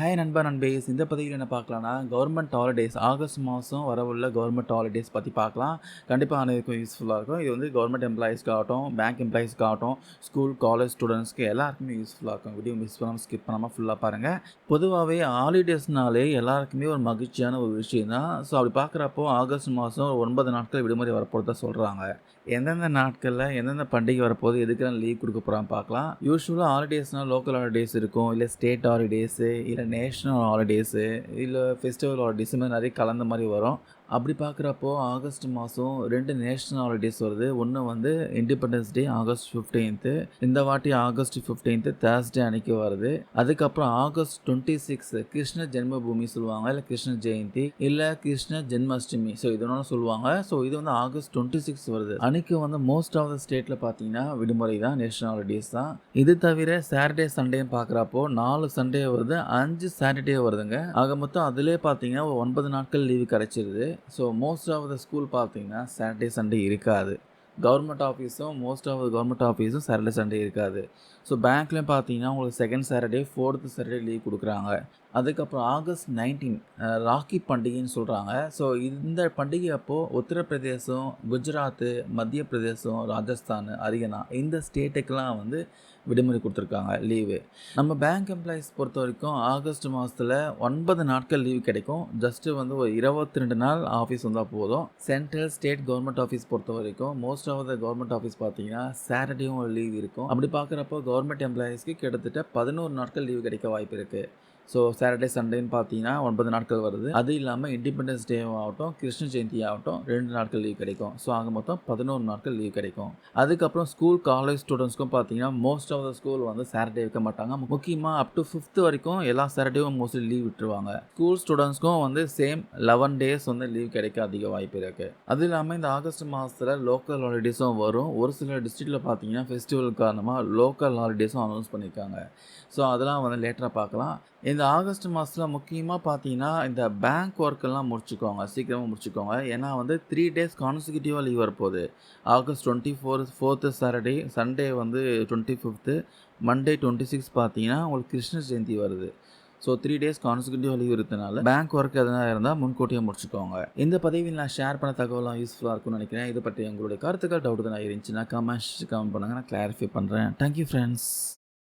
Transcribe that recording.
Hi நண்பா நண்பேஸ் இந்த பதிவில் என்ன பார்க்கலாம்னா கவர்மெண்ட் ஹாலிடேஸ் ஆகஸ்ட் மாதம் வரவுள்ள கவர்மெண்ட் ஹாலிடேஸ் பற்றி பார்க்கலாம். கண்டிப்பாக அனைவருக்கும் யூஸ்ஃபுல்லாக இருக்கும். இது வந்து கவர்மெண்ட் எம்ப்ளாயீஸ்க்காகட்டும் பேங்க் எம்ப்ளாயீஸ்க்காகட்டும் ஸ்கூல் காலேஜ் ஸ்டூடெண்ட்ஸ்க்கு எல்லாருக்குமே யூஸ்ஃபுல்லாக இருக்கும். வீடியோ மிஸ் பண்ணாமல் ஸ்கிப் பண்ணாமல் ஃபுல்லாக பாருங்கள் பொதுவாகவே ஹாலிடேஸ்னாலே எல்லாருக்குமே ஒரு மகிழ்ச்சியான ஒரு விஷயம் தான் ஸோ அப்படி பார்க்குறப்போ ஆகஸ்ட் மாதம் ஒன்பது நாட்கள் விடுமுறை வரப்போகிறதா சொல்கிறாங்க எந்தெந்த நாட்களில் எந்தெந்த பண்டிகை வரப்போகுது எதுக்கெல்லாம் லீவ் கொடுக்க போகிறான்னு பார்க்கலாம். யூஸ்வலாக ஹாலிடேஸ்னால் லோக்கல் ஹாலிடேஸ் இருக்கும் இல்லை ஸ்டேட் ஹாலிடேஸு இல்லை நேஷ்னல் ஹாலிடேஸு இல்லை ஃபெஸ்டிவல் ஹாலிடேஸ் மாதிரி நிறைய கலந்த மாதிரி வரும். அப்படி பார்க்குறப்போ ஆகஸ்ட் மாதம் ரெண்டு நேஷ்னல் ஹாலிடேஸ் வருது. ஒன்று வந்து இண்டிபெண்டன்ஸ் டே ஆகஸ்ட் ஃபிஃப்டீன்த்து இந்த வாட்டி ஆகஸ்ட் ஃபிஃப்டீன்த்து தேர்ஸ்டே அன்னைக்கு வருது. அதுக்கப்புறம் August twenty six Krishna Janmabhoomi சொல்லுவாங்க இல்லை கிருஷ்ண ஜெயந்தி இல்லை கிருஷ்ண ஜென்மாஷ்டமி. ஸோ இது ஒன்று சொல்லுவாங்க. ஸோ இது வந்து ஆகஸ்ட் டுவெண்ட்டி சிக்ஸ் வருது. அன்னைக்கு வந்து மோஸ்ட் ஆஃப் த ஸ்டேட்டில் பார்த்தீங்கன்னா விடுமுறை தான் நேஷனல் ஹாலிடேஸ் தான். இது தவிர சாட்டர்டே சண்டேன்னு பார்க்குறப்போ நாலு சண்டே வருது அஞ்சு சாட்டர்டே வருதுங்க. ஆக மொத்தம் அதிலே பார்த்தீங்கன்னா ஒரு ஒன்பது நாட்கள் லீவு கிடைச்சிருது. So most of the school பார்த்தீங்கன்னா சாட்டர்டே சண்டே இருக்காது. கவர்மெண்ட் ஆஃபீஸும் மோஸ்ட் ஆஃப் த கவர்மெண்ட் ஆஃபீஸும் சாட்டர்டே சண்டே இருக்காது. ஸோ பேங்க்லேயும் பார்த்தீங்கன்னா உங்களுக்கு second Saturday fourth Saturday leave கொடுக்குறாங்க. அதுக்கப்புறம் ஆகஸ்ட் நைன்டீன் ராக்கி பண்டிகைன்னு சொல்கிறாங்க ஸோ இந்த பண்டிகை அப்போது உத்தரப்பிரதேசம் குஜராத்து மத்திய பிரதேசம் ராஜஸ்தான் ஹரியானா இந்த ஸ்டேட்டுக்கெலாம் வந்து விடுமுறை கொடுத்துருக்காங்க லீவு. நம்ம பேங்க் எம்ப்ளாயிஸ் பொறுத்த வரைக்கும் ஆகஸ்ட் மாதத்தில் ஒன்பது நாட்கள் லீவு கிடைக்கும். ஜஸ்ட்டு வந்து ஒரு இருபத்தி ரெண்டு நாள் ஆஃபீஸ் வந்தால் போதும். சென்ட்ரல் ஸ்டேட் கவர்மெண்ட் ஆஃபீஸ் பொறுத்த வரைக்கும் most of the government office பார்த்தீங்கன்னா சாட்டர்டேயும் ஒரு லீவ் இருக்கும். அப்படி பார்க்குறப்போ கவர்மெண்ட் எம்ப்ளாயீஸ்க்கு கிட்டத்தட்ட பதினோரு நாட்கள் லீவு கிடைக்க வாய்ப்பு இருக்குது ஸோ சாட்டர்டே சண்டேன்னு பார்த்தீங்கன்னா ஒன்பது நாட்கள் வருது. அது இல்லாமல் இண்டிபெண்டன்ஸ் டே ஆகட்டும் கிருஷ்ண ஜெயந்தி ஆகட்டும் ரெண்டு நாட்கள் லீவ் கிடைக்கும். ஸோ அங்கே மொத்தம் பதினோரு நாட்கள் லீவ் கிடைக்கும். அதுக்கப்புறம் ஸ்கூல் காலேஜ் ஸ்டூடெண்ட்ஸ்க்கும் பார்த்தீங்கன்னா மோஸ்ட் ஆஃப் த ஸ்கூல் வந்து சாட்டர்டே வைக்க மாட்டாங்க. முக்கியமாக அப் டு ஃபிஃப்த் வரைக்கும் எல்லா சாட்டர்டேவும் மோஸ்ட்லி லீவ் விட்டுருவாங்க. ஸ்கூல் ஸ்டூடெண்ட்ஸ்க்கும் வந்து சேம் லெவன் டேஸ் வந்து லீவ் கிடைக்க அதிக வாய்ப்பு இருக்குது அது இல்லாமல் இந்த ஆகஸ்ட் மாதத்தில் லோக்கல் ஹாலிடேஸும் வரும். ஒரு சில டிஸ்ட்ரிக்டில் பார்த்தீங்கன்னா ஃபெஸ்டிவல் காரணமாக லோக்கல் ஹாலிடேஸும் அனௌன்ஸ் பண்ணியிருக்காங்க ஸோ அதெல்லாம் வந்து லேட்டராக பார்க்கலாம் இந்த ஆகஸ்ட் மாதத்தில் முக்கியமாக பார்த்தீங்கன்னா இந்த பேங்க் ஒர்க்கெல்லாம் முடிச்சுக்கோங்க. சீக்கிரமாக முடிச்சுக்கோங்க. ஏன்னா வந்து த்ரீ டேஸ் கான்சிக்யூட்டிவாக லீவ் வரப்போகுது. August twenty four fourth Saturday Sunday வந்து twenty fifth Monday twenty six பார்த்தீங்கன்னா உங்களுக்கு கிருஷ்ண ஜெயந்தி வருது. So three days consecutive leave இருக்கிறதுனால பேங்க் ஒர்க் எதனா இருந்தால் முன்கூட்டியே முடிச்சுக்கோங்க. இந்த பதவியில் நான் ஷேர் பண்ண தகவலாம் யூஸ்ஃபுல்லாக இருக்கும்னு நினைக்கிறேன். இதை பற்றி உங்களுடைய கருத்துக்கள் டவுட் தான் இருந்துச்சுன்னா கமெண்ட்ஸ் கமெண்ட் பண்ணுங்கள் நான் கிளாரிஃபை பண்ணுறேன் தேங்க்யூ ஃப்ரெண்ட்ஸ்